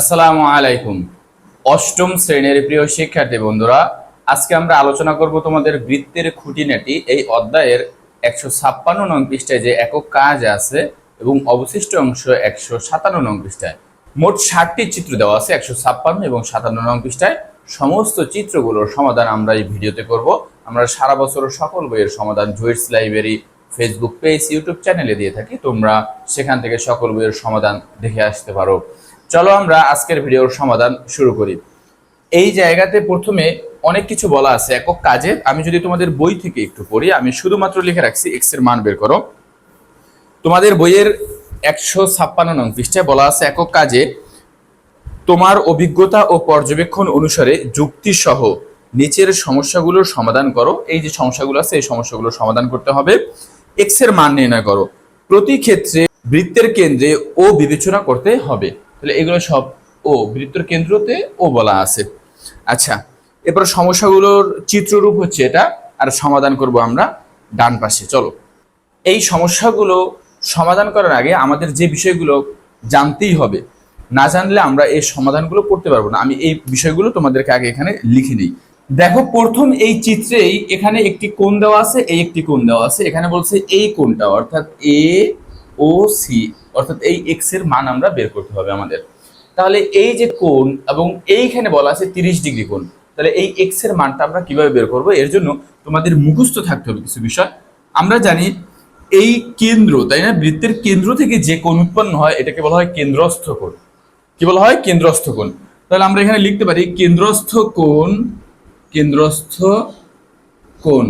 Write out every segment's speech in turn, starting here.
আসসালামু আলাইকুম। অষ্টম শ্রেণির প্রিয় শিক্ষার্থী বন্ধুরা, আজকে আমরা আলোচনা করব তোমাদের বৃত্তের খুঁটিনাটি। এই অধ্যায়ের একশো ছাপ্পান্ন নং পৃষ্ঠায় যে একক কাজ আছে এবং অবশিষ্ট অংশ একশো সাতান্ন নং পৃষ্ঠায়। মোট ষাটটি চিত্র দেওয়া আছে, একশো ছাপ্পান্ন এবং সাতান্ন নং পৃষ্ঠায়। সমস্ত চিত্রগুলোর সমাধান আমরা এই ভিডিওতে করব। আমরা সারা বছর সকল বইয়ের সমাধান জুইটস লাইব্রেরি, ফেসবুক পেজ, ইউটিউব চ্যানেলে দিয়ে থাকি। তোমরা সেখান থেকে সকল বইয়ের সমাধান দেখে আসতে পারো। চলো আমরা আজকের ভিডিওর সমাধান শুরু করি। এই জায়গাতে প্রথমে অনেক কিছু বলা আছে। একক কাজে আমি যদি তোমাদের বই থেকে একটু পড়ি, আমি শুধুমাত্র লিখে রাখছি এক্সের মান বের করো। তোমাদের বইয়ের একশো ছাপ্পান্ন নং পৃষ্ঠায় বলা আছে, একক কাজে তোমার অভিজ্ঞতা ও পর্যবেক্ষণ অনুসারে যুক্তি সহ নিচের সমস্যাগুলোর সমাধান করো। এই যে সমস্যাগুলো আছে, এই সমস্যাগুলোর সমাধান করতে হবে। এক্সের মান নির্ণয় করো। প্রতি ক্ষেত্রে বৃত্তের কেন্দ্রে ও বিবেচনা করতে হবে। তাহলে এগুলো সব ও বৃত্তর কেন্দ্রতে ও বলা আছে। আচ্ছা এরপর সমস্যাগুলোর চিত্ররূপ হচ্ছে এটা, আর সমাধান করব আমরা ডান পাশে। চলো, এই সমস্যাগুলো সমাধান করার আগে আমাদের যে বিষয়গুলো জানতেই হবে, না জানলে আমরা এই সমাধানগুলো করতে পারব না। আমি এই বিষয়গুলো তোমাদেরকে আগে এখানে লিখে নিই। দেখো, প্রথম এই চিত্রেই এখানে একটি কোণ দেওয়া আছে, এই একটি কোণ দেওয়া আছে। এখানে বলছে এই কোণটা, অর্থাৎ এ ও সি অর্থাৎ এই এক্সের মান আমরা বের করতে হবে আমাদের। তাহলে এই যে কোণ এবং এইখানে বলা আছে তিরিশ ডিগ্রি কোণ, তাহলে এই এক্সের মানটা আমরা কীভাবে বের করব? এর জন্য তোমাদের মুখস্থ থাকতে হবে কিছু বিষয়। আমরা জানি এই কেন্দ্র, তাই না? বৃত্তের কেন্দ্র থেকে যে কোণ উৎপন্ন হয়, এটাকে বলা হয় কেন্দ্রস্থ কোণ। কি বলা হয়? কেন্দ্রস্থ কোণ। তাহলে আমরা এখানে লিখতে পারি কেন্দ্রস্থ কোণ কেন্দ্রস্থ কোণ।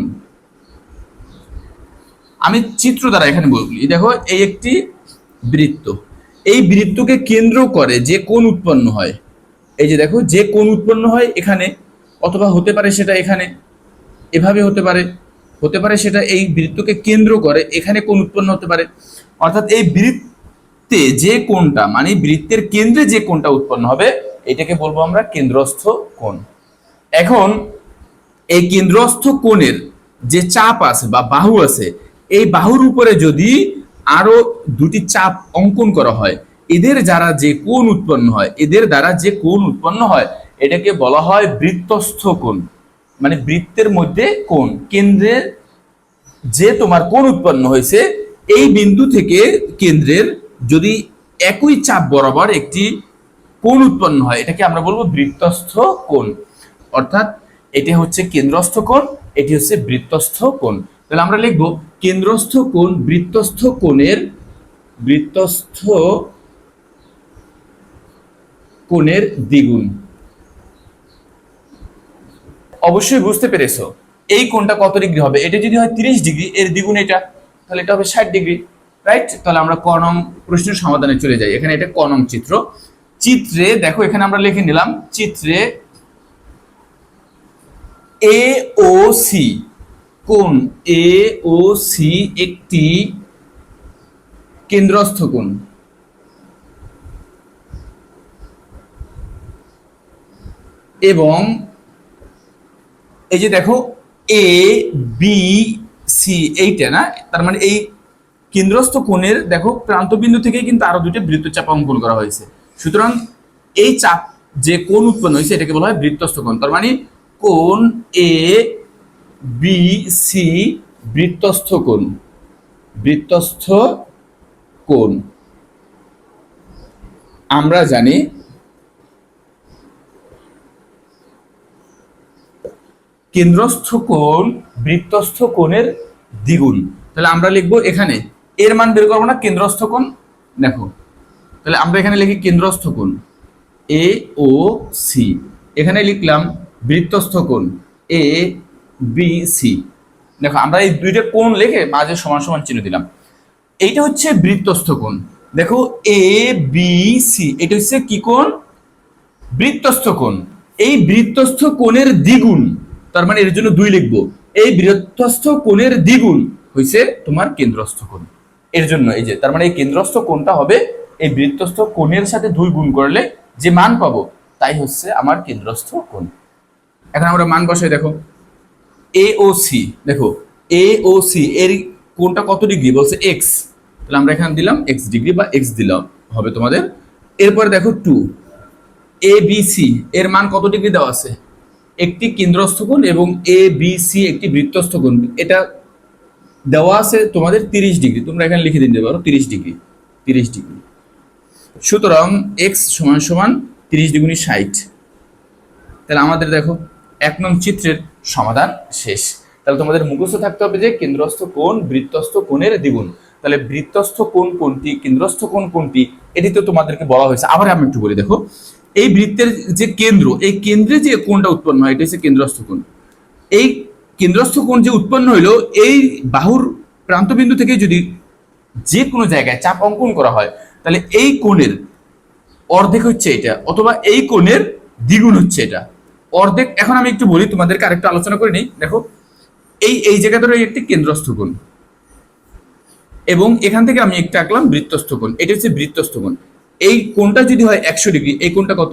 আমি চিত্র দ্বারা এখানে বলি দেখো, এই একটি বৃত্ত। এই বৃত্তকে কেন্দ্র করে যে কোন উৎপন্ন হয়, এই যে দেখো, যে কোন উৎপন্ন হয় এখানে, অথবা হতে পারে সেটা এখানে, এভাবে হতে পারে হতে পারে সেটা এই বৃত্তকে কেন্দ্র করে এখানে কোন উৎপন্ন হতে পারে। অর্থাৎ এই বৃত্তে যে কোনটা মানে বৃত্তের কেন্দ্রে যে কোনটা উৎপন্ন হবে, এটাকে বলব আমরা কেন্দ্রস্থ কোণ। এখন, এই কেন্দ্রস্থ কোণের যে চাপ আছে বা বাহু আছে এই বাহুর উপরে যদি আরও দুটি চাপ অঙ্কন করা হয়, এদের দ্বারা যে কোণ উৎপন্ন হয়, এদের দ্বারা যে কোণ উৎপন্ন হয়, এটাকে বলা হয় বৃত্তস্থ কোণ। মানে বৃত্তের মধ্যে কোণ। কেন্দ্রের যে তোমার কোণ উৎপন্ন হয়েছে, এই বিন্দু থেকে কেন্দ্রের যদি একই চাপ বরাবর একটি কোণ উৎপন্ন হয়, এটাকে আমরা বলব বৃত্তস্থ কোণ। অর্থাৎ এটি হচ্ছে কেন্দ্রস্থ কোণ, এটি হচ্ছে বৃত্তস্থ কোণ। তাহলে আমরা লিখব, কেন্দ্রস্থ কোণ বৃত্তস্থ কোণের বৃত্তস্থ কোণের দ্বিগুণ। অবশ্যই বুঝতে পেরেছ, এই কোণটা কত ডিগ্রি হবে? এটা যদি হয় তিরিশ ডিগ্রি, এর দ্বিগুণ এটা, তাহলে এটা হবে ষাট ডিগ্রি, রাইট? তাহলে আমরা ক নং প্রশ্নের সমাধানে চলে যাই। এখানে এটা ক নং চিত্র। চিত্রে, দেখো, এখানে আমরা লিখে নিলাম, চিত্রে এ ও সি কোণ এ ও সি একটি কেন্দ্রস্থ কোণ। এবং এই যে দেখো এ বি সি এইটা না? তার মানে এই কেন্দ্রস্থ কোণের দেখো প্রান্তবিন্দু থেকে কিন্তু আরও দুটো বৃত্তচাপ অঙ্কন করা হয়েছে। সুতরাং এই চাপ যে কোণ উৎপন্ন হয়েছে, এটাকে বলা হয় বৃত্তস্থ কোণ। তার মানে কোণ এ বি, সি, বৃত্তস্থ কোণ। বৃত্তস্থ কোণ। আমরা জানি কেন্দ্রস্থ কোণ বৃত্তস্থ কোণের দ্বিগুণ। তাহলে আমরা লিখব এখানে। এর মান বের করব না, কেন্দ্রস্থ কোণ। দেখো, তাহলে আমরা এখানে লিখি কেন্দ্রস্থ কোণ। A, O, C. এখানে লিখলাম বৃত্তস্থ কোণ। এ বি সি দেখো, আমরা এই দুইটা কোণ লিখে মাঝে সমান সমান চিহ্ন দিলাম। এইটা হচ্ছে বৃত্তস্থ কোণ। দেখো এ বি সি এটা হচ্ছে কি কোণ? বৃত্তস্থ কোণ। এই বৃত্তস্থ কোণের দ্বিগুণ, তার মানে এর জন্য দুই লিখব। এই বৃত্তস্থ কোণের দ্বিগুণ হয়েছে তোমার কেন্দ্রস্থ কোণ। এর জন্য এই যে, তার মানে এই কেন্দ্রস্থ কোণটা হবে এই বৃত্তস্থ কোণের সাথে দুই গুণ করলে যে মান পাবো, তাই হচ্ছে আমার কেন্দ্রস্থ কোণ। এখন আমরা মান বসাই, দেখো। এ ও সি দেখো এ ও সি এর কোনটা কত ডিগ্রি? বলছে এক্স তাহলে আমরা এখানে দিলাম এক্স ডিগ্রি বা এক্স দিলাম, হবে তোমাদের। এরপরে দেখো টু এ সি এর মান কত ডিগ্রি দেওয়া আছে? একটি কেন্দ্রস্থ কোণ এবং এ সি একটি বৃত্তস্থ কোণ। এটা দেওয়া আছে তোমাদের তিরিশ ডিগ্রি, তোমরা এখানে লিখে দিতে পারো তিরিশ ডিগ্রি তিরিশ ডিগ্রি। সুতরাং এক্স সমান সমান তিরিশ ডিগ্রি ষাট। তাহলে আমাদের দেখো এক নং চিত্রের সমাধান শেষ। তাহলে তোমাদের মুখস্থ থাকতে হবে যে কেন্দ্রস্থ কোণ, বৃত্তস্থ কোণের দ্বিগুণ। তাহলে বৃত্তস্থ কোণ কোনটি কেন্দ্রস্থ কোণ কোনটি এটি তো তোমাদেরকে বলা হয়েছে। আবার আমি একটু বলি, দেখো, এই বৃত্তের যে কেন্দ্র, এই কেন্দ্রে যে কোণটা উৎপন্ন হয় এটা হচ্ছে কেন্দ্রস্থ কোণ। এই কেন্দ্রস্থ কোণ যে উৎপন্ন হইল, এই বাহুর প্রান্তবিন্দু থেকে যদি যে কোনো জায়গায় চাপ অঙ্কন করা হয়, তাহলে এই কোণের অর্ধেক হচ্ছে এটা, অথবা এই কোণের দ্বিগুণ হচ্ছে এটা। অর্ধেক, এখন আমি একটু বলি, তোমাদেরকে আরেকটু আলোচনা করে নিই। দেখো, এই এই জায়গা ধরে একটি কেন্দ্রস্থ কোণ এবং এখান থেকে আমি একটা আঁকলাম বৃত্তস্থ কোণ এটা হচ্ছে বৃত্তস্থ কোণ এই কোণটা যদি হয় একশো ডিগ্রি, এই কোণটা কত?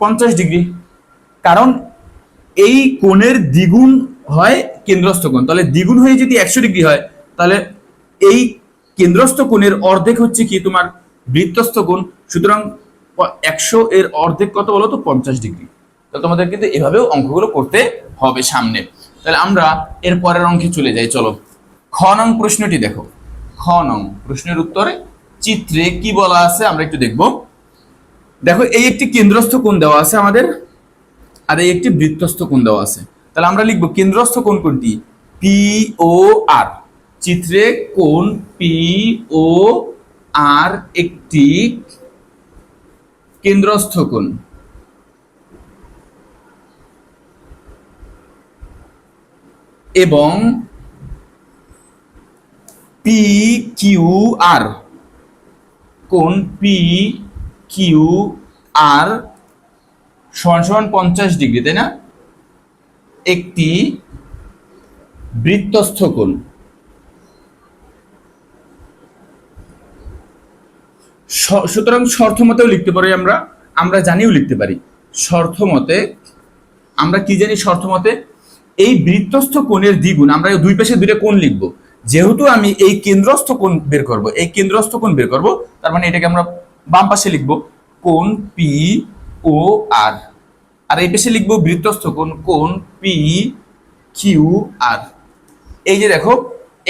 পঞ্চাশ ডিগ্রি। কারণ এই কোণের দ্বিগুণ হয় কেন্দ্রস্থ কোণ তাহলে দ্বিগুণ হয়ে যদি একশো ডিগ্রি হয়, তাহলে এই কেন্দ্রস্থ কোণের অর্ধেক হচ্ছে কি তোমার বৃত্তস্থ কোণ সুতরাং একশো এর অর্ধেক কত বলো তো? পঞ্চাশ ডিগ্রি। তো তোমাদের কিন্তু এভাবেও অঙ্কগুলো করতে হবে সামনে। তাহলে আমরা এর পরের অঙ্কে চলে যাই, চলো। খ নং প্রশ্নটি দেখো। খ নং প্রশ্নের উত্তরে চিত্রে কি বলা আছে আমরা একটু দেখব। দেখো, এই একটি কেন্দ্রস্থ কোণ দেওয়া আছে আমাদের, আর এই একটি বৃত্তস্থ কোণ দেওয়া আছে। তাহলে আমরা লিখব কেন্দ্রস্থ কোণ কোনটি? পি ও আর চিত্রে কোণ পি ও আর একটি কেন্দ্রস্থ কোণ। এবং পি কিউ আর কোন পি কিউ আর সমান সমান পঞ্চাশ ডিগ্রি, তাই না? একটি বৃত্তস্থ কোণ। সুতরাং শর্ত মতেও লিখতে পারি আমরা আমরা জানিও লিখতে পারি। শর্ত মতে আমরা কি জানি শর্ত মতে এই বৃত্তস্থ কোণের দ্বিগুণ, আমরা দুই পাশে দুইটা কোণ লিখব। যেহেতু আমি এই কেন্দ্রস্থ কোণ বের করব, এই কেন্দ্রস্থ কোণ বের করব, তার মানে এটাকে আমরা বাম পাশে লিখব, কোণ পি ও আর। আর এই পাশে লিখব বৃত্তস্থ কোণ কোণ পি কিউ আর। এই যে দেখো,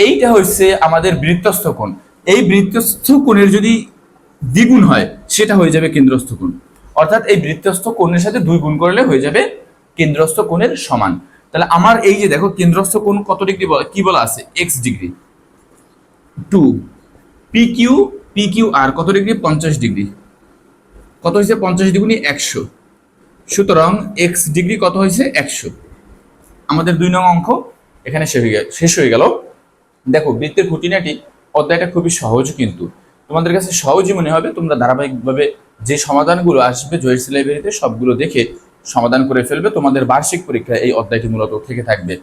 এইটা হচ্ছে আমাদের বৃত্তস্থ কোণ। এই বৃত্তস্থ কোণের যদি দ্বিগুণ হয়, সেটা হয়ে যাবে কেন্দ্রস্থ কোণ। অর্থাৎ এই বৃত্তস্থ কোণের সাথে দুই গুণ করলে হয়ে যাবে কেন্দ্রস্থ কোণের সমান। তাহলে আমার এই যে দেখো কেন্দ্রস্থ কোণ কত ডিগ্রি কি বলা আছে? X degree. Two P Q P Q আর কত ডিগ্রি? পঞ্চাশ ডিগ্রি। কত হয়েছে? পঞ্চাশ ডিগ্রি, একশো। সুতরাং এক্স ডিগ্রি কত হয়েছে? একশো। আমাদের দুই নং অঙ্ক এখানে শেষ হয়ে গেল শেষ হয়ে গেল। দেখো, বৃত্তের খুঁটিনাটি অধ্যায়টা খুবই সহজ কিন্তু। তোমাদের কাছে সহজই মনে হবে, তোমরা ধারাবাহিকভাবে যে সমাধানগুলো আসবে জয়ের লাইব্রেরিতে সবগুলো দেখে সমাধান করে ফেলবে, তোমাদের বার্ষিক পরীক্ষায় এই অধ্যায়টি মূলত থেকে থাকবে।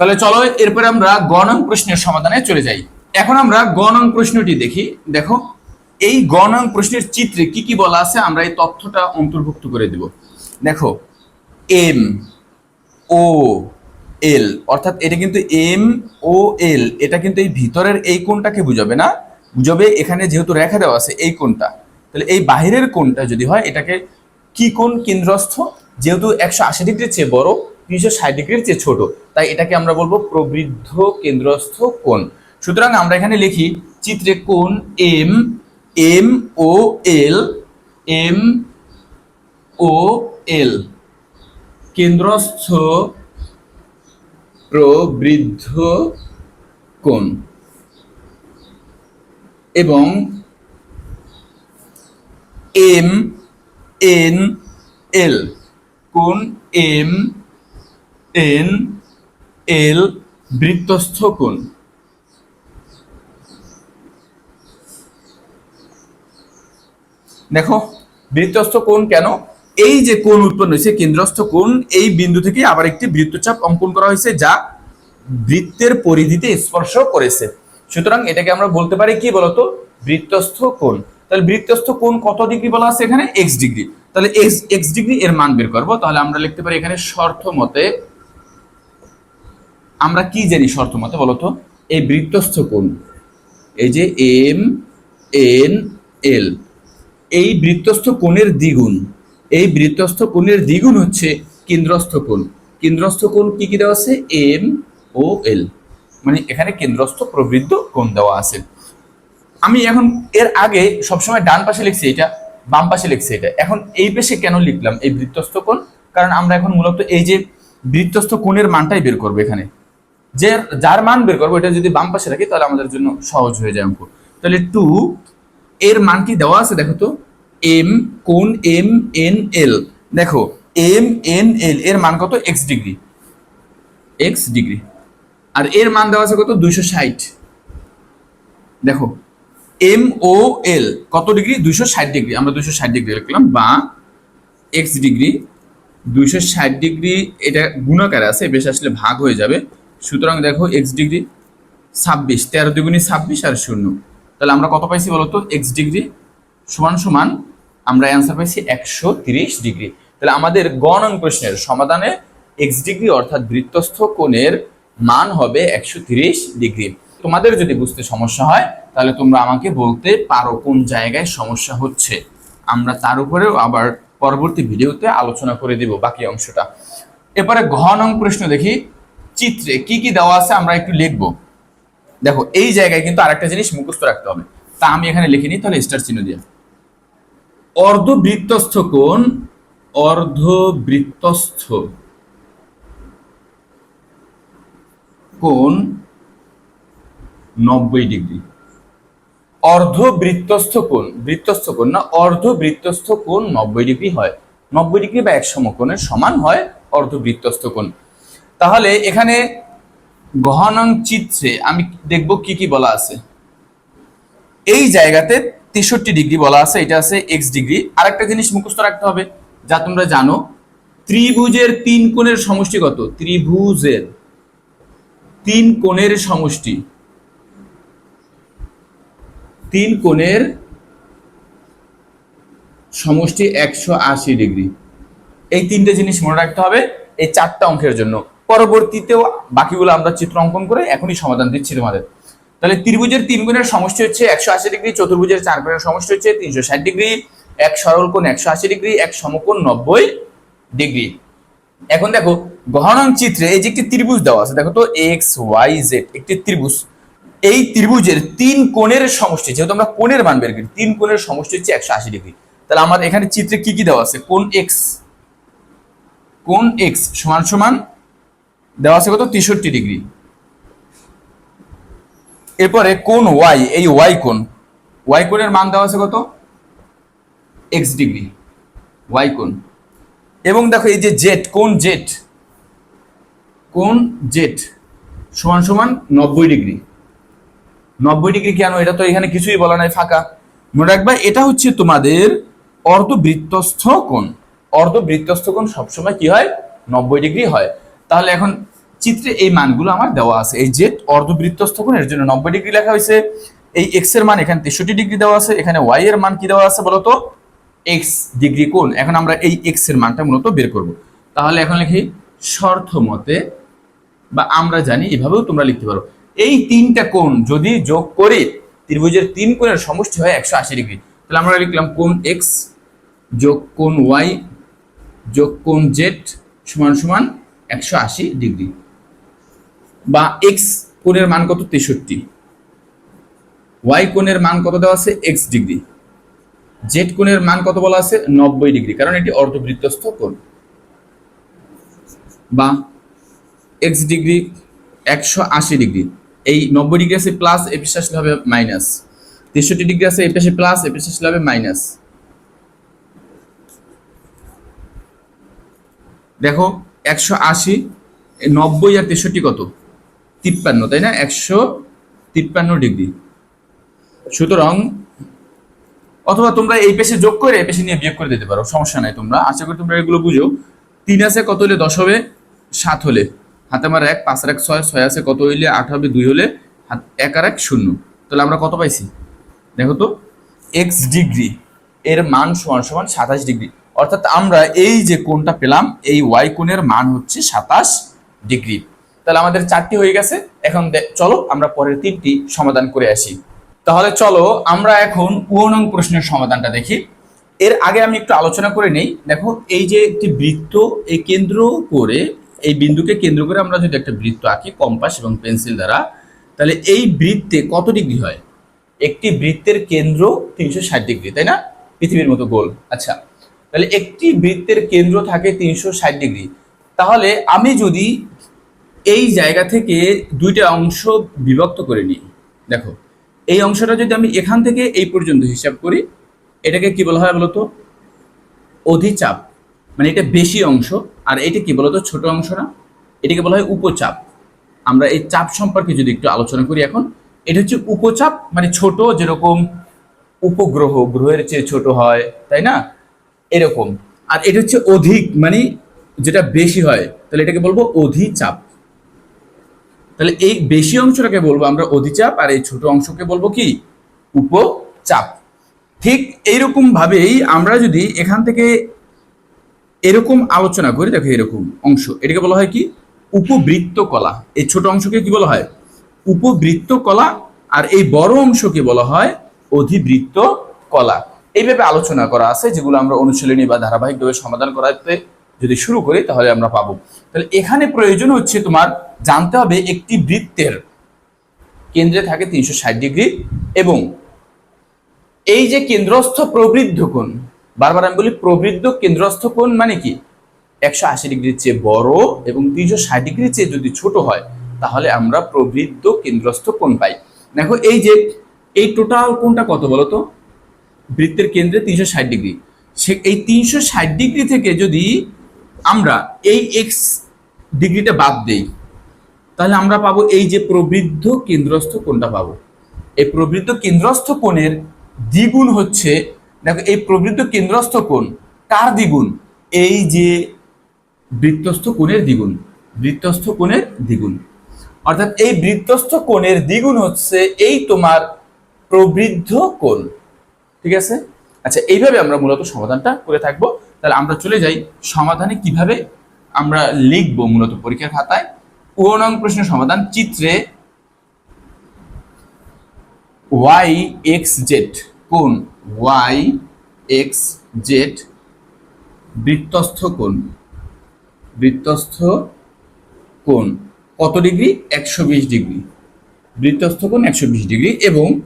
তাহলে চলো এরপরে আমরা গ নং প্রশ্নের সমাধানে চলে যাই। এখন আমরা গ নং প্রশ্নটি দেখি। দেখো, এই গ নং প্রশ্নের চিত্রে কি কি বলা আছে আমরা এই তথ্যটা অন্তর্ভুক্ত করে দেব। দেখো, এম, ও, এল, অর্থাৎ এটা কিন্তু এম, ও, এল, এটা কিন্তু এই ভিতরের এই কোণটাকে বুঝাবে না। বুঝাবে এখানে যেহেতু রেখা দেওয়া আছে এই কোণটা। তাহলে এই বাহিরের কোণটা যদি হয়, এটাকে কি কোন কেন্দ্রস্থ, যেহেতু একশো আশি ডিগ্রির চেয়ে বড়, তিনশো ষাট ডিগ্রির চেয়ে ছোট, তাই এটাকে আমরা বলব প্রবৃদ্ধ কেন্দ্রস্থ কোণ। সুতরাং আমরা এখানে লিখি চিত্রে কোণ M M O L, M O L. কেন্দ্রস্থ প্রবৃদ্ধ কোণ। এবং এম এন এল কোণ এম এন এল বৃত্তস্থ কোণ? দেখো, বৃত্তস্থ কোণ কেন? এই যে কোণ উৎপন্ন হয়েছে, কেন্দ্রস্থ কোণ, এই বিন্দু থেকে আবার একটি বৃত্তচাপ অঙ্কন করা হয়েছে যা বৃত্তের পরিধিতে স্পর্শ করেছে। সুতরাং এটাকে আমরা বলতে পারি কি বলতো? বৃত্তস্থ কোণ। তাহলে বৃত্তস্থ কোণ কত ডিগ্রি বলা আছে এখানে? X degree. তাহলে এক্স এক্স ডিগ্রি এর মান বের করব। তাহলে আমরা লিখতে পারি এখানে শর্ত মতে আমরা কি জানি শর্ত মতে বলতো এই বৃত্তস্থ কোণ, এই যে এম এন এল এই বৃত্তস্থ কোণের দ্বিগুণ, এই বৃত্তস্থ কোণের দ্বিগুণ হচ্ছে কেন্দ্রস্থ কোণ। কেন্দ্রস্থ কোণ কি কি দেওয়া আছে? এম ও এল মানে এখানে কেন্দ্রস্থ প্রবৃদ্ধ কোণ দেওয়া আছে। আমি এখন এর আগে সবসময় ডান পাশে লিখছি এটা, বাম পাশে লিখছি এটা। এখন এই পাশে কেন লিখলাম এই বৃত্তস্থ কোণ? কারণ আমরা এখন মূলত এই যে বৃত্তস্থ কোণের মানটাই বের করব এখানে। যে যার মান বের করব, এটা যদি বাম পাশে রাখি, তাহলে আমাদের জন্য সহজ হয়ে যায় অঙ্ক। তাহলে টু এর মান কি দেওয়া আছে দেখো তো? এম কোন এম এন এল দেখো এম এন এল এর মান কত? X degree. X degree. আর এর মান দেওয়া আছে কত? দুইশো ষাট। দেখো এম ও এল কত ডিগ্রি? দুইশো ষাট ডিগ্রি। আমরা দুইশো ষাট ডিগ্রি লিখলাম, বা এক্স ডিগ্রি। দুইশো ষাট ডিগ্রি, এটা গুণাকারে আছে, বেশ আসলে ভাগ হয়ে যাবে। সুতরাং দেখো এক্স ডিগ্রি ছাব্বিশ, তেরো দুগুণি ছাব্বিশ আর শূন্য। তাহলে আমরা কত পাইছি বলতো? এক্স ডিগ্রি সমান সমান আমরা অ্যান্সার পাইছি একশো তিরিশ ডিগ্রি। তাহলে আমাদের গণন প্রশ্নের সমাধানে এক্স ডিগ্রি অর্থাৎ বৃত্তস্থ কোণের মান হবে একশো তিরিশ ডিগ্রি। তোমাদের যদি বুঝতে সমস্যা হয়, তাহলে তোমরা আমাকে বলতে পারো কোন জায়গায় সমস্যা হচ্ছে। আমরা তার উপরেও আবার পরবর্তী ভিডিওতে আলোচনা করে দিব বাকি অংশটা। এরপরে ঘ নং প্রশ্ন দেখি। চিত্রে কি কি দেওয়া আছে আমরা একটু লিখব। দেখো, এই জায়গায় কিন্তু আরেকটা জিনিস মুখস্থ রাখতে হবে। তা আমি এখানে লিখিনি, তাহলে স্টার চিহ্ন দিয়ে। অর্ধবৃত্তস্থ কোণ অর্ধবৃত্তস্থ কোণ নব্বই ডিগ্রি। অর্ধ বৃত্তস্থ কোণ বৃত্তস্থ কোণ না অর্ধ বৃত্তস্থ কোণ নব্বই ডিগ্রি হয়। নব্বই ডিগ্রি বা এক সমকোণের সমান হয় অর্ধ বৃত্তস্থ কোণ। তাহলে এখানে গহনং চিত্রে আমি দেখব কি কি বলা আছে। এই জায়গাতে তেষট্টি ডিগ্রি বলা আছে, এটা আছে এক্স ডিগ্রি। আরেকটা জিনিস মুখস্থ রাখতে হবে, যা তোমরা জানো, ত্রিভুজের তিন কোণের সমষ্টি কত? ত্রিভুজের তিন কোণের সমষ্টি। তিন কোণের সমষ্টি একশো আশি ডিগ্রি। এই তিনটে জিনিস মনে রাখতে হবে এই চারটা অঙ্কের জন্য। পরবর্তীতেও বাকিগুলো আমরা চিত্র অঙ্কন করে এখনই সমাধান দিচ্ছি তোমাদের। তাহলে ত্রিভুজের তিন কোণের সমষ্টি হচ্ছে একশো আশি ডিগ্রি, চতুর্ভুজের চার কোণের সমষ্টি হচ্ছে তিনশো ষাট ডিগ্রি, এক সরল কোণ একশো আশি ডিগ্রি, এক সমকোণ নব্বই ডিগ্রি। এখন দেখো গহনং চিত্রে এই যে একটি ত্রিভুজ দেওয়া আছে, দেখো তো এক্স ওয়াই জেড একটি ত্রিভুজ। এই ত্রিভুজের তিন কোণের সমষ্টি, যেহেতু আমরা কোণের মান বের করি, তিন কোণের সমষ্টি হচ্ছে একশো আশি ডিগ্রি। তাহলে আমার এখানে চিত্রে কি কি দেওয়া আছে? কোন এক্স কোন এক্স সমান সমান দেওয়া আছে কত? তেষট্টি ডিগ্রি। এরপরে কোন ওয়াই এই ওয়াই কোন ওয়াই কোণের মান দেওয়া আছে কত? এক্স ডিগ্রি ওয়াই কোণ। এবং দেখো এই যে জেট কোন জেট কোন জেট সমান সমান নব্বই ডিগ্রি। নব্বই ডিগ্রি কেন? এটা তো এখানে কিছুই বলা নাই, ফাঁকা। মনে রাখবা, এটা হচ্ছে তোমাদের অর্ধবৃত্তস্থ কোণ। অর্ধবৃত্তস্থ কোণ সবসময় কি হয়? নব্বই ডিগ্রি হয়। তাহলে এখন চিত্রে এই মানগুলো আমার দেওয়া আছে। এই জেড অর্ধবৃত্তস্থ কোণ, এর জন্য নব্বই ডিগ্রি লেখা হয়েছে। এই এক্সের মান এখানে তেষট্টি ডিগ্রি দেওয়া আছে। এখানে ওয়াই এর মান কি দেওয়া আছে বলতো? এক্স ডিগ্রি কোণ। এখন আমরা এই এক্সের মানটা মূলত বের করব। তাহলে এখন লিখি শর্ত মতে বা আমরা জানি এভাবেও তোমরা লিখতে পারো। এই তিনটা কোণ যদি যোগ করি, ত্রিভুজের তিন কোণের সমষ্টি হয় একশো আশি ডিগ্রি। তাহলে আমরা লিখলাম কোণ এক্স যোগ কোণ ওয়াই যোগ কোণ জেড সমান সমান একশো আশি ডিগ্রি। বা এক্স কোণের মান কত? তেষট্টি। ওয়াই কোণের মান কত দেওয়া আছে? X degree. জেড কোণের মান কত বলা আছে? নব্বই ডিগ্রি, কারণ এটি অর্ধবৃত্তস্থ কোণ। বা এক্স ডিগ্রি একশো আশি ডিগ্রি। এই নব্বই ডিগ্রি আছে প্লাস এ আসলে হবে মাইনাস তেষট্টি ডিগ্রি আছে, এ প্লাস এ আসলে হবে মাইনাস দেখো, একশো আশি, নব্বই আর তেষট্টি কত? তিপ্পান্ন, তাই না? একশো তিপ্পান্ন ডিগ্রি। সুতরাং, অথবা তোমরা এই পেশে যোগ করে এই পেশে নিয়ে বিয়োগ করে দিতে পারো, সমস্যা নাই তোমরা। আশা করি তোমরা এগুলো বুঝো। তিন আছে কত হলে? দশ হবে, সাত হলে। হাতে আমার এক, পাঁচ আর এক, ছয় ছয় আছে, কত হইলে? আট হবে, দুই হলে এক আর এক, শূন্য। তাহলে আমরা কত পাইছি? দেখো তো এক্স ডিগ্রি, এর মান সমান সমান সাতাশ ডিগ্রি। অর্থাৎ আমরা এই যে কোণটা পেলাম, এই ওয়াই কোণের মান হচ্ছে সাতাশ ডিগ্রি। তাহলে আমাদের চারটি হয়ে গেছে। এখন চলো আমরা পরের তিনটি সমাধান করে আসি। তাহলে চলো আমরা এখন উনং প্রশ্নের সমাধানটা দেখি। এর আগে আমি একটু আলোচনা করে নেই। দেখো, এই যে একটি বৃত্ত, এই কেন্দ্র করে এই বিন্দুকে কেন্দ্র করে আমরা যদি একটা বৃত্ত আঁকি কম্পাস এবং পেন্সিল দ্বারা, তাহলে এই বৃত্তে কত ডিগ্রি হয়? একটি বৃত্তের কেন্দ্র তিনশো ষাট ডিগ্রি, তাই না? পৃথিবীর মতো গোল। আচ্ছা তাহলে একটি বৃত্তের কেন্দ্র থাকে তিনশো ষাট ডিগ্রি। তাহলে আমি যদি এই জায়গা থেকে দুইটা অংশ বিভক্ত করে নিই, দেখো, এই অংশটা যদি আমি এখান থেকে এই পর্যন্ত হিসাব করি, এটাকে কি বলা হয় বলতো? অধিচাপ। মানে এটা বেশি অংশ, আর এটা কি বলতো, ছোট অংশ না? এটাকে বলা হয় উপচাপ। আমরা এই চাপ সম্পর্কে যদি একটু আলোচনা করি এখন, এটা হচ্ছে উপচাপ মানে ছোট যেরকম উপগ্রহ, গ্রহের চেয়ে ছোট হয়, তাই না? এরকম। আর এটা হচ্ছে অধিক মানে যেটা বেশি হয়, তাহলে এটাকে বলব অধিচাপ। তাহলে এই বেশি অংশটাকে বলব আমরা অধিচাপ, আর এই ছোট অংশকে বলব কি? উপচাপ। ঠিক এইরকম ভাবেই আমরা যদি এখান থেকে এরকম আলোচনা করে দেখো এরকম অংশ। এটাকে বলা হয় কি? উপবৃত্ত কলা। এই ছোট অংশকে কি বলা হয়? উপবৃত্ত কলা। আর এই বড় অংশকে বলা হয় অধিবৃত্ত কলা। এইভাবে আলোচনা করা আছে, যেগুলো আমরা অনুশীলনী বা ধারাবাহিকভাবে সমাধান করাতে যদি শুরু করি, তাহলে আমরা পাবো। তাহলে এখানে প্রয়োজন হচ্ছে তোমার জানতে হবে একটি বৃত্তের কেন্দ্রে থাকে তিনশো ষাট ডিগ্রি এবং এই যে কেন্দ্রস্থ প্রবৃদ্ধ কোণ বারবার আমি বলি প্রবৃদ্ধ কেন্দ্রস্থ কোণ মানে কি? একশো আশি ডিগ্রির চেয়ে বড় এবং তিনশো ষাট ডিগ্রির চেয়ে যদি ছোট হয়, তাহলে আমরা প্রবৃদ্ধ কেন্দ্রস্থ কোণ পাই। দেখো, এই যে, এই টোটাল কোণটা কত বলো তো বৃত্তের কেন্দ্রে তিনশো ষাট ডিগ্রি। সে, এই তিনশো ষাট ডিগ্রি থেকে যদি আমরা এই এক্স ডিগ্রিটা বাদ দেই, তাহলে আমরা পাবো এই যে প্রবৃদ্ধ কেন্দ্রস্থ কোণটা পাবো। এই প্রবৃদ্ধ কেন্দ্রস্থ কোণের দ্বিগুণ হচ্ছে দেখো, এই প্রবৃদ্ধ কেন্দ্রস্থ কোণ, কার দ্বিগুণ? এই যে বৃত্তস্থ কোণের দ্বিগুণ, বৃত্তস্থ কোণের দ্বিগুণ। অর্থাৎ এই বৃত্তস্থ কোণের দ্বিগুণ হচ্ছে এই তোমার প্রবৃদ্ধ কোণ। ঠিক আছে? আচ্ছা এইভাবে আমরা মূলত সমাধানটা করে থাকব। তাহলে আমরা চলে যাই, সমাধানে কীভাবে আমরা লিখব মূলত পরীক্ষার খাতায়? নং প্রশ্নের সমাধান চিত্রে ওয়াই এক্স জেড কোণ। ওয়াই, এক্স, জেড বৃত্তস্থ কোণ। বৃত্তস্থ কোণ কত ডিগ্রি? একশো বিশ ডিগ্রি। বৃত্তস্থ কোণ একশো বিশ ডিগ্রি এবং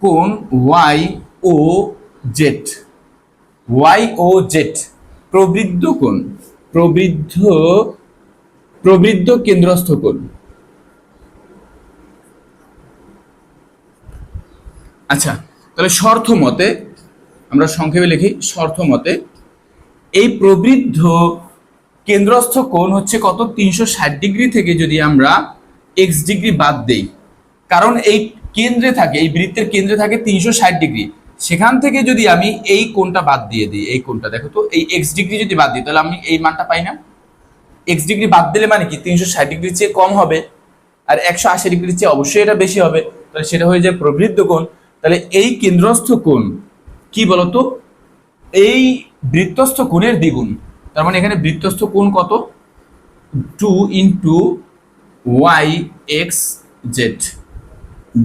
কোণ Y O Z. Y O Z প্রবৃদ্ধ কোণ। প্রবৃদ্ধ প্রবৃদ্ধ কেন্দ্রস্থ কোণ। আচ্ছা তাহলে শর্ত মতে, আমরা সংক্ষেপে লিখি, শর্ত মতে এই প্রবৃদ্ধ কেন্দ্রস্থ কোণ হচ্ছে কত? তিনশো ষাট ডিগ্রি থেকে যদি আমরা এক্স ডিগ্রি বাদ দেই। কারণ এই কেন্দ্রে থাকে, এই বৃত্তের কেন্দ্রে থাকে তিনশো ষাট ডিগ্রি। সেখান থেকে যদি আমি এই কোণটা বাদ দিয়ে দিই, এই কোণটা, দেখো তো, এই এক্স ডিগ্রি যদি বাদ দিই, তাহলে আমি এই মানটা পাই না? এক্স ডিগ্রি বাদ দিলে মানে কি? তিনশো ষাট ডিগ্রির চেয়ে কম হবে। আর একশো আশি ডিগ্রির চেয়ে অবশ্যই এটা বেশি হবে। তাহলে সেটা হয়ে যায় প্রবৃদ্ধ কোণ। তাহলে এই কেন্দ্রস্থ কোণ, কি বলতো? এই বৃত্তস্থ কোণের দ্বিগুণ। তার মানে এখানে বৃত্তস্থ কোণ কত? Two into Y X Z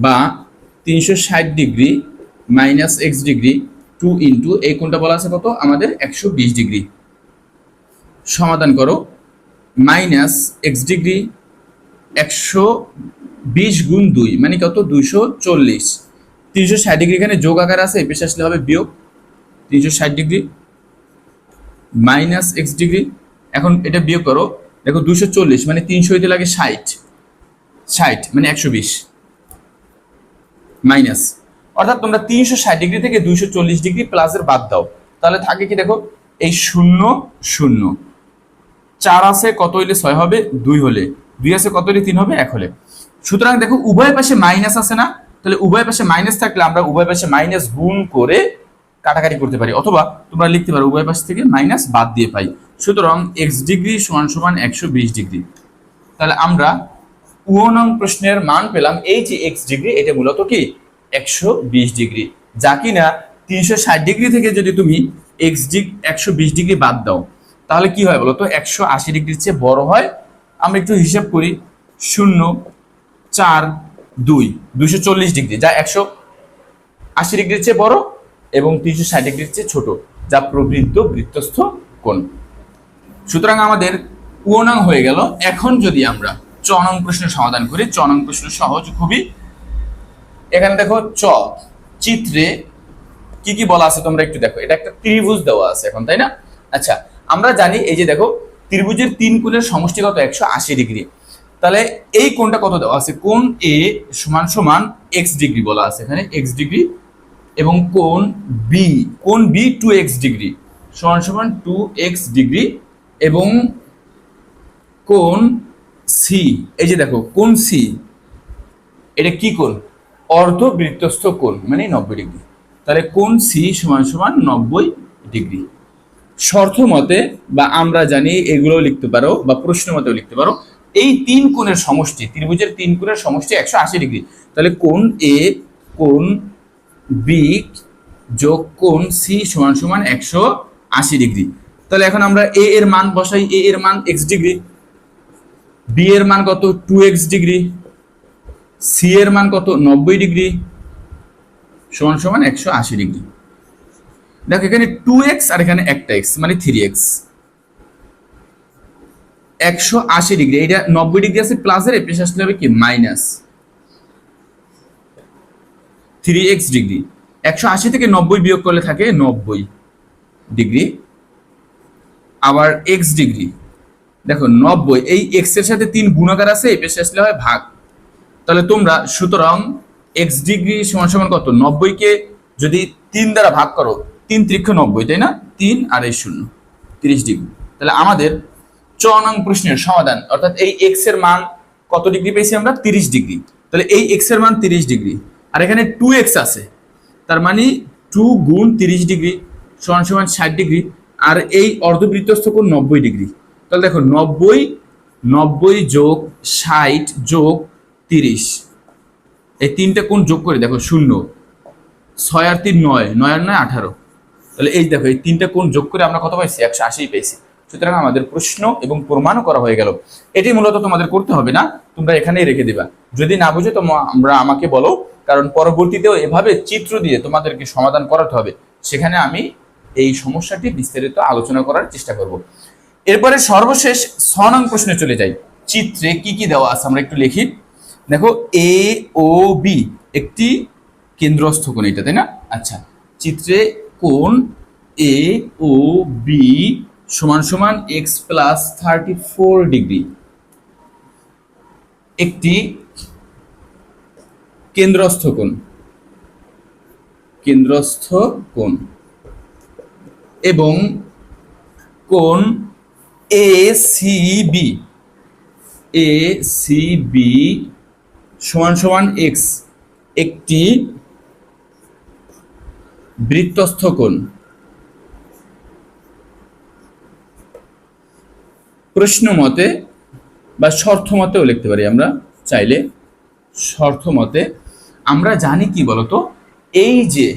বা তিনশো ষাট degree minus X degree two into এই কোণটা বলা আছে কত? আমাদের একশো বিশ ডিগ্রি। সমাধান করো। মাইনাস এক্স ডিগ্রি একশো বিশ গুণ দুই মানে কত? দুইশো চল্লিশ। তিনশো ষাট ডিগ্রি এখানে যোগ আকার আছে পেশে আসলে হবে বিয়োগ তিনশো ষাট ডিগ্রি মাইনাস এক্স ডিগ্রি। এখন এটা বিয়োগ করো, দেখো দুশো চল্লিশ মানে তিনশো হইতে লাগে ষাট। ষাট মানে একশো বিশ। মাইনাস অর্থাৎ তোমরা তিনশো ষাট ডিগ্রি থেকে দুইশো চল্লিশ ডিগ্রি প্লাসের বাদ দাও। তাহলে থাকে কি দেখো, এই শূন্য শূন্য। চার আছে কত হইলে ছয় হবে? দুই হলে। দুই আছে কত হলে তিন হবে? এক হলে। সুতরাং দেখো, উভয় পাশে মাইনাস আছে না? তাহলে উভয় পাশে মাইনাস থাকলে আমরা উভয় পাশে মাইনাস গুণ করে কাটাকাটি করতে পারি। অথবা তোমরা লিখতে পারো, উভয় পাশ থেকে মাইনাস বাদ দিয়ে পাই। সুতরাং এক্স ডিগ্রি সমান সমান একশো বিশ ডিগ্রি তাহলে আমরা নং প্রশ্নের মান পেলাম, এই যে এক্স ডিগ্রি এটা মূলত কি? একশো বিশ ডিগ্রি যা কিনা তিনশো ষাট ডিগ্রি থেকে যদি তুমি এক্স ডিগ্রি একশো বিশ ডিগ্রি বাদ দাও, তাহলে কি হয় বলতো? একশো আশি ডিগ্রির চেয়ে বড় হয়। আমরা একটু হিসাব করি, শূন্য, চার দুই, দুইশো চল্লিশ ডিগ্রি, যা একশো আশি ডিগ্রির চেয়ে বড় এবং তিনশো ষাট ডিগ্রির চেয়ে ছোট, যা প্রবৃত্ত বৃত্তস্থ কোণ। সুতরাং আমাদের পুয়নাং হয়ে গেল। এখন যদি আমরা চ নং প্রশ্নের সমাধান করি, চ নং প্রশ্ন সহজ, খুবই। এখানে দেখো চ, চিত্রে কি কি বলা আছে তোমরা একটু দেখো। এটা একটা ত্রিভুজ দেওয়া আছে এখন, তাই না? আচ্ছা আমরা জানি এই যে দেখো, ত্রিভুজের তিন কোণের সমষ্টি কত একশো আশি ডিগ্রি। তাহলে এই কোণটা কত দেওয়া আছে? কোণ এ সমান সমান এক্স ডিগ্রি বলা আছে এখানে এক্স ডিগ্রি এবং কোণ বি কোণ বি টু এক্স ডিগ্রি সমান সমান টু এক্স ডিগ্রি এবং কোণ সি এই যে দেখো, কোণ সি এটা কি কোণ? অর্ধবৃত্তস্থ কোণ মানে নব্বই ডিগ্রি তাহলে কোণ সি সমান সমান নব্বই ডিগ্রি শর্ত মতে বা আমরা জানি এগুলো লিখতে পারো বা প্রশ্ন মতেও লিখতে পারো এই তিন কোণের সমষ্টি, ত্রিভুজের তিন কোণের সমষ্টি একশো আশি ডিগ্রি। তাহলে কোণ এ কোণ বি যোগ কোণ সি সমান সমান একশো আশি ডিগ্রি। তাহলে এখন আমরা এ এর মান বসাই এ এর মান এক্স ডিগ্রি। বি এর মান কত? Two x degree. সি এর মান কত? নব্বই ডিগ্রি। সমান সমান একশো আশি ডিগ্রি। দেখো এখানে টু এক্স আর এখানে একটা এক্স মানে থ্রি এক্স একশো আশি ডিগ্রি এটা নব্বই ডিগ্রি আছে প্লাসের এ পেশে আসলে হবে কি? Minus three X degree. একশো আশি থেকে নব্বই বিয়োগ করলে থাকে নব্বই ডিগ্রি। আবার এক্স ডিগ্রি। দেখো, নব্বই, এই এক্সের সাথে তিন গুণাকার আছে এই পেশে আসলে হয় ভাগ। তাহলে তোমরা, সুতরাং এক্স ডিগ্রি সমান সমান কত? নব্বইকে যদি তিন দ্বারা ভাগ করো, তিন ত্রিক্ষ নব্বই, তাই না? তিন আর এই শূন্য, তিরিশ ডিগ্রি। তাহলে আমাদের চ নং প্রশ্নের সমাধান। অর্থাৎ এই এক্সের মান কত ডিগ্রি পেয়েছি আমরা? তিরিশ ডিগ্রি। তাহলে এই এক্সের মান তিরিশ ডিগ্রি। আর এখানে টু এক্স আছে। তার মানে টু গুণ তিরিশ ডিগ্রি সমান সমান ষাট ডিগ্রি। আর এই অর্ধবৃত্তস্থ কোণ নব্বই ডিগ্রি। তাহলে দেখো, নব্বই নব্বই যোগ ষাট যোগ তিরিশ। এই তিনটা কোণ যোগ করে দেখো, শূন্য। ছয় আর তিন নয় নয় আর নয় আঠারো। তাহলে এই দেখো, এই তিনটা কোণ যোগ করে আমরা কত পাইছি? একশো আশি পেয়েছি। সুতরাং আমাদের প্রশ্ন এবং প্রমাণও করা হয়ে গেল। এটি মূলত তোমাদের করতে হবে না, তোমরা এখানেই রেখে দিবা। যদি না বুঝে তো আমরা আমাকে বলো, কারণ পরবর্তীতেও এভাবে চিত্র দিয়ে তোমাদেরকে সমাধান করাতে হবে। সেখানে আমি এই সমস্যাটি বিস্তারিত আলোচনা করার চেষ্টা করব। এরপরে সর্বশেষ ছ নং প্রশ্নে চলে যাই। চিত্রে কি কি দেওয়া আছে আমরা একটু লিখি। দেখো এ ও বি একটি কেন্দ্রস্থ কোণ এটা, তাই না? আচ্ছা চিত্রে কোণ এ ও বি সমান সমান X plus thirty four degree একটি কেন্দ্রস্থ কোণ। কেন্দ্রস্থ কোণ। এবং কোণ A C B A C B সমান সমান এক্স একটি বৃত্তস্থ কোণ। প্রশ্ন মতে বা শর্ত মতেও লিখতে পারি আমরা চাইলে। শর্ত মতে আমরা জানি কি বলতো? এই যে,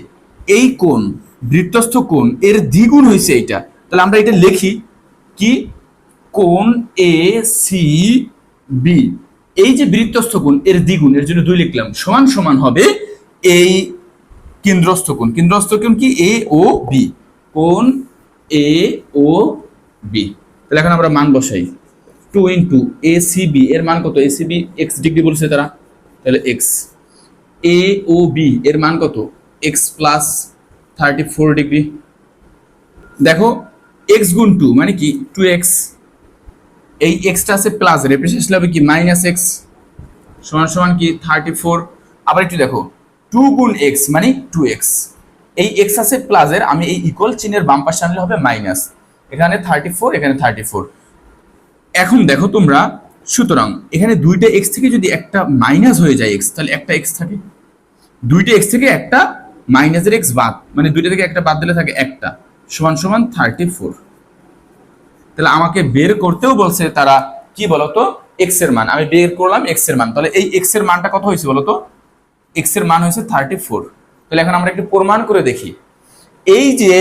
এই কোণ, বৃত্তস্থ কোণ, এর দ্বিগুণ হয়েছে এইটা। তাহলে আমরা এটা লিখি কি? কোণ এ সি বি এই যে বৃত্তস্থ কোণ, এর দ্বিগুণ, এর জন্য দুই লিখলাম। সমান সমান হবে এই কেন্দ্রস্থ কোণ। কেন্দ্রস্থ কোণ কি? এ ও বি কোণ এ ও বি তাহলে এখন আমরা মান বসাই। Two into A C B এর মান কত? A C B X degree বলছে তারা। তাহলে এক্স এ ও বি এর মান কত? X plus thirty four degree. দেখো এক্স গুণ টু মানে কি? টু এক্স এই এক্সটা আছে প্লাস রেপ্রেসেন্ট হবে কি? মাইনাস এক্স সমান সমান কি? থার্টি ফোর আবার একটু দেখো টু গুণ এক্স মানে টু এক্স এই এক্স আছে প্লাসের আমি এই ইকুয়াল চিহ্নের বাম পাশে আনলে হবে মাইনাস এখানে থার্টি ফোর এখানে থার্টি ফোর এখন দেখো তোমরা, সুতরাং এখানে দুইটা এক্স থেকে যদি একটা মাইনাস হয়ে যায় এক্স তাহলে একটা এক্স থাকে। দুইটা এক্স থেকে একটা মাইনাসের এক্স বাদ মানে দুইটা থেকে একটা বাদ দিলে থাকে একটা, সমান সমান থার্টি ফোর তাহলে আমাকে বের করতেও বলছে তারা, কি বলতো? এক্সের মান। আমি বের করলাম এক্সের মান। তাহলে এই এক্সের মানটা কত হয়েছে বলতো? এক্সের মান হয়েছে থার্টি ফোর তাহলে এখন আমরা একটু প্রমাণ করে দেখি। এই যে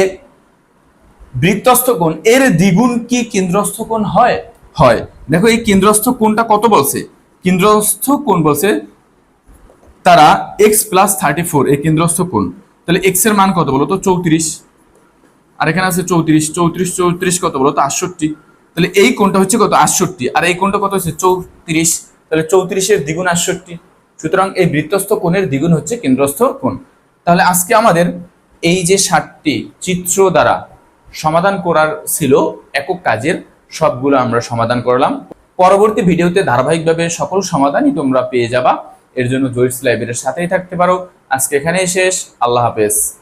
বৃত্তস্থ কোণ, এর দ্বিগুণ কি কেন্দ্রস্থ কোণ হয়? হয়। দেখো, এই কেন্দ্রস্থ কোণটা কত বলছে? কেন্দ্রস্থ কোণ বলছে তারা এক্স প্লাস থার্টি ফোর এই কেন্দ্রস্থ কোণ। তাহলে এক্সের মান কত বলো তো? চৌত্রিশ। আর এখানে আছে চৌত্রিশ। চৌত্রিশ চৌত্রিশ কত বলো তো? আটষট্টি। তাহলে এই কোণটা হচ্ছে কত? আটষট্টি। আর এই কোণটা কত হচ্ছে? চৌত্রিশ। তাহলে চৌত্রিশের দ্বিগুণ আটষট্টি। সুতরাং এই বৃত্তস্থ কোণের দ্বিগুণ হচ্ছে কেন্দ্রস্থ কোণ। তাহলে আজকে আমাদের এই যে ষাটটি চিত্র দ্বারা সমাধান করার ছিল একক কাজের সবগুলো আমরা সমাধান করলাম। পরবর্তী ভিডিওতে ধারাবাহিকভাবে সকল সমাধানই তোমরা পেয়ে যাবা। এর জন্য জয়িস লাইব্রেরির সাথেই থাকতে পারো। আজকে এখানেই শেষ। আল্লাহ হাফেজ।